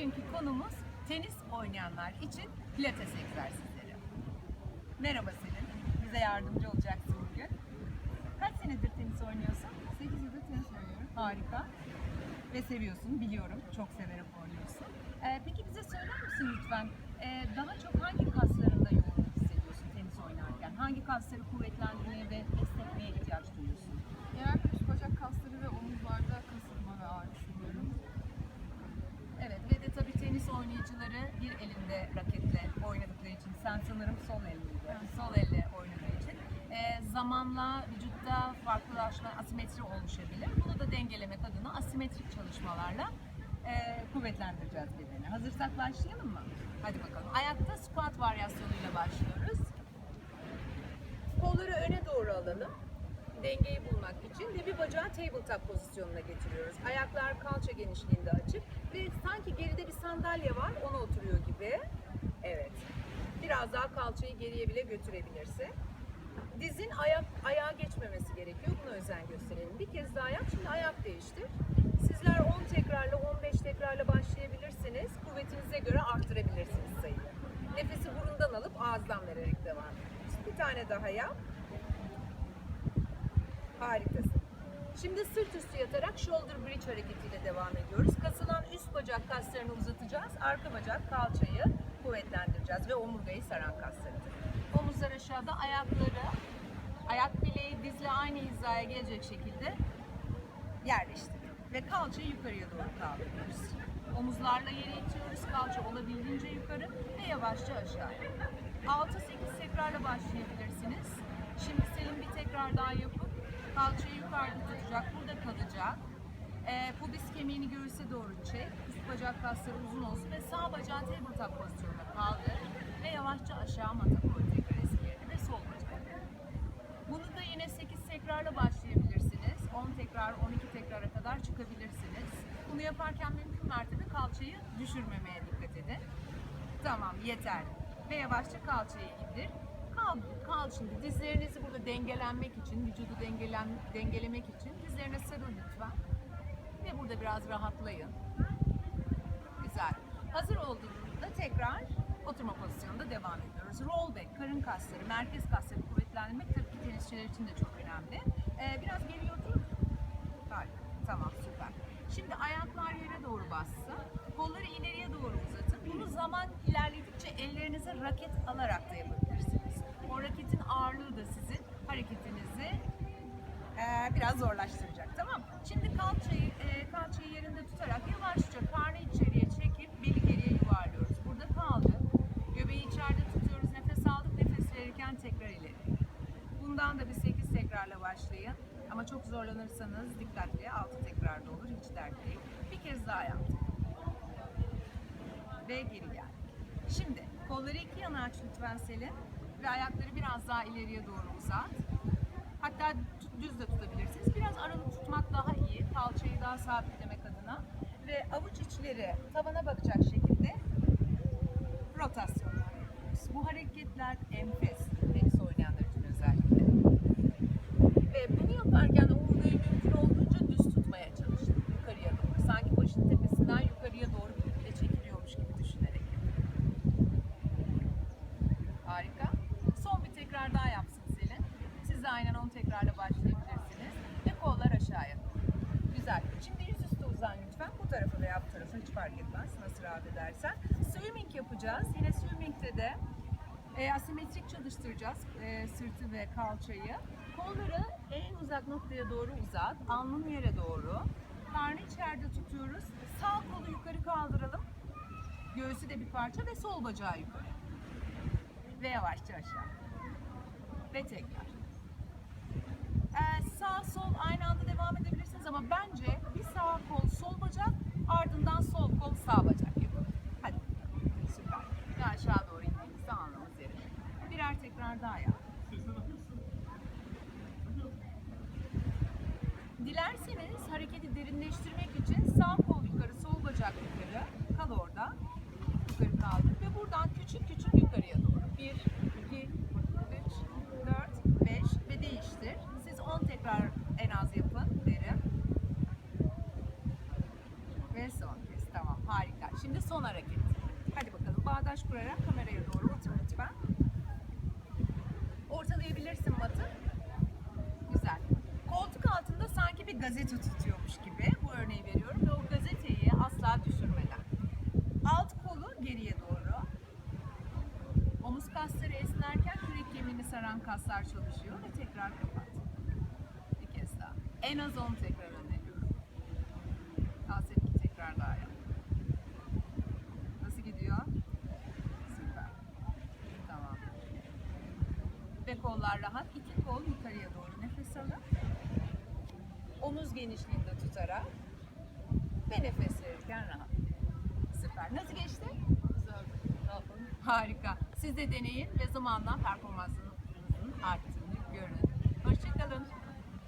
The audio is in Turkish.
Bugünkü konumuz tenis oynayanlar için pilates egzersizleri. Merhaba Selin, bize yardımcı olacaksın bugün. Kaç senedir tenis oynuyorsun? 8 yıldır tenis oynuyorum. Harika. Ve seviyorsun, biliyorum. Çok severek oynuyorsun. Ee, peki bize söyler misin lütfen? Ee, daha çok hangi kaslarında yoğunluk hissediyorsun tenis oynarken? Hangi kasları kuvvetlendirmeye ve esnetmeye ihtiyaç duyuyorsun? Genelde üst bacak kasları ve omuzlarda kasılma ve ağrı hissediyorum. Evet ve de oynayıcıları bir elinde raketle oynadıkları için sen sanırım sol. Evet. Sol elle oynadığı için e, zamanla vücutta farklılaşma, asimetri oluşabilir. Bunu da dengelemek adına asimetrik çalışmalarla e, kuvvetlendireceğiz bedeni. Hazırsak başlayalım mı? Hadi bakalım. Ayakta squat varyasyonuyla başlıyoruz. Kolları öne doğru alalım. Dengeyi bulmak için ve bir bacağı tabletop pozisyonuna getiriyoruz. Ayaklar kalça genişliğinde açık ve sanki geride bir sandalye var ona oturuyor gibi. Evet. Biraz daha kalçayı geriye bile götürebilirsin. Dizin ayak ayağa geçmemesi gerekiyor. Buna özen gösterelim. Bir kez daha yap. Şimdi ayak değiştir. Sizler 10 tekrarla 15 tekrarla başlayabilirsiniz. Kuvvetinize göre arttırabilirsiniz sayıyı. Nefesi burundan alıp ağızdan vererek devam. Bir tane daha yap. Harikasın. Şimdi sırt üstü yatarak shoulder bridge hareketiyle devam ediyoruz. Kasılan üst bacak kaslarını uzatacağız. Arka bacak kalçayı kuvvetlendireceğiz ve omurgayı saran kasları. Omuzlar aşağıda, ayakları, ayak bileği dizle aynı hizaya gelecek şekilde yerleştirin. Ve kalçayı yukarıya doğru kaldırıyoruz. Omuzlarla yere itiyoruz. Kalça olabildiğince yukarı ve yavaşça aşağı. 6-8 tekrarla başlayabilirsiniz. Şimdi Selim bir tekrar daha yapıp kalçayı yukarıda tutacak. Burada kalacak. Ee, pubis kemiğini göğüse doğru çek. Üst bacak kasları uzun olsun ve sağ bacağı tabletop pozisyonuna kaldır. Ve yavaşça aşağı mata koy tekrar ve sol bacak. Bunu da yine 8 tekrarla başlayabilirsiniz. 10 tekrar, 12 tekrara kadar çıkabilirsiniz. Bunu yaparken mümkün mertebe kalçayı düşürmemeye dikkat edin. Tamam, yeter. Ve yavaşça kalçayı indir. Kal, kal şimdi. Dizlerinizi burada dengelenmek için, vücudu dengelen, dengelemek için dizlerine sarıl lütfen. Ve burada biraz rahatlayın. Güzel. Hazır olduğunuzda tekrar oturma pozisyonunda devam ediyoruz. Roll back, karın kasları, merkez kasları kuvvetlendirmek tabii ki tenisçiler için de çok önemli. Ee, biraz geriye otur. Tamam süper. Şimdi ayaklar yere doğru bassın. Kolları ileriye doğru uzatın. Bunu zaman ilerledikçe ellerinize raket alarak da yapabilirsiniz. Ağırlığı da sizin hareketinizi ee, biraz zorlaştıracak tamam? Şimdi kalçayı, e, kalçayı yerinde tutarak yavaşça karnı içeriye çekip beli geriye yuvarlıyoruz. Burada kaldı. Göbeği içeride tutuyoruz. Nefes aldık. Nefes verirken tekrar ileri. Bundan da bir 8 tekrarla başlayın. Ama çok zorlanırsanız dikkatli 6 tekrarda olur. Hiç dert değil. Bir kez daha yaptık. Ve geri geldik. Şimdi kolları iki yana aç lütfen Selin. Ve ayakları biraz daha ileriye doğru uzat. Hatta düz de tutabilirsiniz. Biraz aralık tutmak daha iyi. Kalçayı daha sabitlemek adına. Ve avuç içleri tavana bakacak şekilde rotasyonlar yapıyoruz. Bu hareketler enfes. Tenis oynayanlar için özellikle. Ve bunu yaparken omurgayı mümkün olduğunca düz tutmaya çalışın. Yukarıya doğru. Sanki başın tepesinden yukarıya doğru bir kütle çekiliyormuş gibi düşünerek yapın. Harika. Son bir tekrar daha yapsın Selin. Siz de aynen 10 tekrarla başlayabilirsiniz. Ve kollar aşağıya. Güzel. Şimdi yüzüstü uzan lütfen. Bu tarafa veya bu tarafa hiç fark etmez. Nasıl rahat edersen. Swimming yapacağız. Yine swimming'de de e, asimetrik çalıştıracağız e, sırtı ve kalçayı. Kolları en uzak noktaya doğru uzat. Alnın yere doğru. Karnı içeride tutuyoruz. Sağ kolu yukarı kaldıralım. Göğsü de bir parça ve sol bacağı yukarı. Ve yavaşça aşağı. Ve tekrar. Sağ sol aynı anda devam edebilirsiniz ama bence bir sağ kol sol bacak ardından sol kol sağ bacak yapın. Hadi. Süper. Ve aşağı doğru indiğinizde alnımız yere. Birer tekrar daha yap. Dilerseniz hareketi derinleştirmek için sağ kol yukarı, sol bacak yukarı. Kal orada. Yukarı kaldır ve buradan küçük küçük yukarıya doğru. 1, 2, 3, 4, 5 ve değiştir. Siz 10 tekrar en az yapın derim. Ve son kez. Tamam harika. Şimdi Son hareket. Hadi bakalım bağdaş kurarak kameraya doğru otur lütfen. Ortalayabilirsin matı. Güzel. Koltuk altında sanki bir gazete tutuyormuş gibi bu örneği veriyorum ve o gazeteyi asla düşürmeden. Alt kolu geriye doğru. Omuz kasları esnerken kürek kemiğini saran kaslar çalışıyor ve tekrar kapat. Bir kez daha. En az 10 tekrar öneriyorum. Al seninki tekrar daha yap. Nasıl gidiyor? Süper. Tamam. Ve kollar rahat. İki kol yukarıya doğru nefes alın. Omuz genişliğinde tutarak ve nefes verirken rahat. Süper. Nasıl geçti? Güzel. Harika. Siz de deneyin ve zamanla performansınızın arttığını görün. Hoşçakalın.